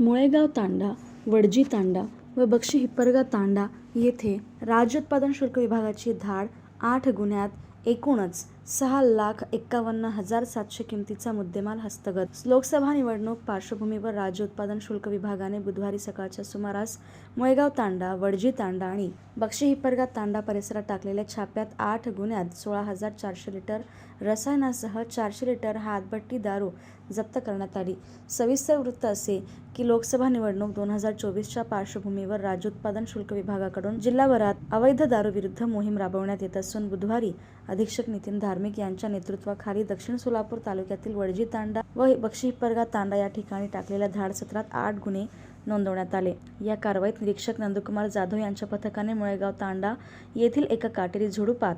मुळेगाव तांडा वडजी तांडा व बक्षी हिप्परगा तांडा येथे राज्य उत्पादन शुल्क विभागाची धाड आठ गुन्ह्यात एकूणच सहा लाख एक्कावन्न हजार सातशे किमतीचा मुद्देमाल हस्तगत. लोकसभा निवडणूक पार्श्वभूमीवर राज्य उत्पादन शुल्क विभागाने बुधवारी सकाळच्या सुमारास मुळेगाव तांडा वडजी तांडा आणि बक्षी हिप्परगा तांडा परिसरात टाकलेल्या छाप्यात आठ गुन्ह्यात सोळा हजार चारशे लिटर रसायनासह चारशे लिटर हातभट्टी दारू जप्त करण्यात आली. सविस्तर वृत्त असे की लोकसभा निवडणूक दोन हजार चोवीसच्या पार्श्वभूमीवर राज्य उत्पादन शुल्क विभागाकडून जिल्हाभरात अवैध दारूविरुद्ध मोहीम राबवण्यात येत असून बुधवारी अधीक्षक नितीन धार धार्मिक यांच्या नेतृत्वाखाली दक्षिण सोलापूर तालुक्यातील वडजी तांडा व बक्षीपरगा तांडा या ठिकाणी टाकलेल्या धाड सत्रात आठ गुन्हे नोंदवण्यात आले. या कारवाईत निरीक्षक नंदकुमार जाधव यांच्या पथकाने मुळेगाव तांडा येथील एका काटेरी झुडुपात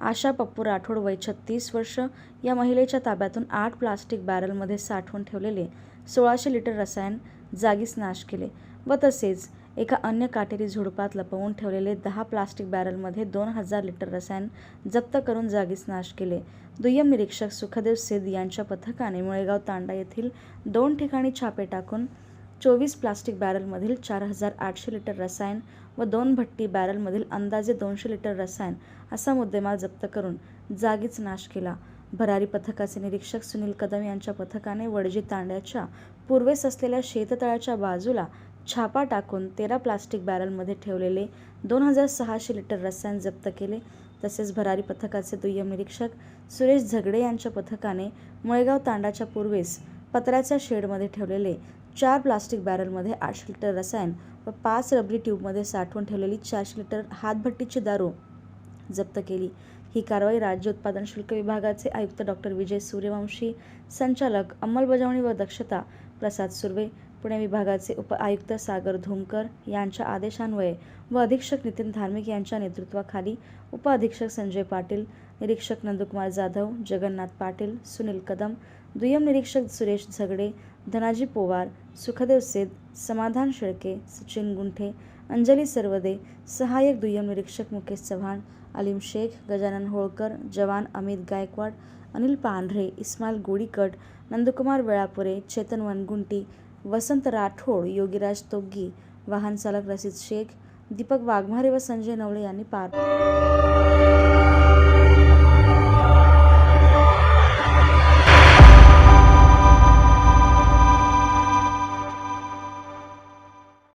आशा पप्पू राठोड वय छत्तीस वर्ष या महिलेच्या ताब्यातून आठ प्लास्टिक बॅरलमध्ये साठवून ठेवलेले सोळाशे लिटर रसायन जागीच नाश केले. व तसेच एका अन्य काटेरी झुडपात लपवून ठेवलेले दहा प्लास्टिक बॅरलमध्ये दोन हजार लिटर रसायन जप्त करून जागीच नाश केले. दुय्यम निरीक्षक सुखदेव सिद्ध यांच्या पथकाने मुळेगाव तांडा येथील दोन ठिकाणी छापे टाकून चोवीस प्लास्टिक बॅरलमधील चार हजार आठशे लिटर रसायन व दोन भट्टी बॅरलमधील अंदाजे दोनशे लिटर रसायन असा मुद्देमाल जप्त करून जागीच नाश केला. भरारी पथकाचे निरीक्षक सुनील कदम यांच्या पथकाने वडजी तांड्याच्या पूर्वेस असलेल्या शेततळ्याच्या बाजूला छापा टाकून तेरा प्लास्टिक बॅरलमध्ये ठेवलेले दोन हजार सहाशे लिटर रसायन जप्त केले. तसेच भरारी पथकाचे दुय्यम निरीक्षक सुरेश झगडे यांच्या पथकाने मुळेगाव तांडाच्या पूर्वेस पत्र्याच्या शेडमध्ये ठेवलेले चार प्लास्टिक बॅरलमध्ये आठशे लिटर रसायन व पाच रबरी ट्यूबमध्ये साठवून ठेवलेली चारशे लिटर हातभट्टीची दारू जप्त केली. ही कारवाई राज्य उत्पादन शुल्क विभागाचे आयुक्त डॉक्टर विजय सूर्यवंशी संचालक अंमलबजावणी व दक्षता प्रसाद सुर्वे पुणे विभागाचे उप आयुक्त सागर धुमकर यांच्या आदेशान्वये व अधीक्षक नितीन धार्मिक यांच्या नेतृत्वाखाली उप अधीक्षक संजय पाटील निरीक्षक नंदकुमार जाधव जगन्नाथ पाटील सुनील कदम दुय्यम निरीक्षक सुरेश झगडे धनाजी पोवार सुखदेव सेद समाधान शेळके सचिन गुंठे अंजली सर्वदे सहाय्यक दुय्यम निरीक्षक मुकेश चव्हाण अलीम शेख गजानन होळकर जवान अमित गायकवाड अनिल पांढरे इस्माईल गोडीकट नंदकुमार वेळापुरे चेतन वनगुंटी वसंत राठोड योगीराज तोग्गी वाहन चालक शेख दीपक वाघमारे व संजय नवळे यांनी पार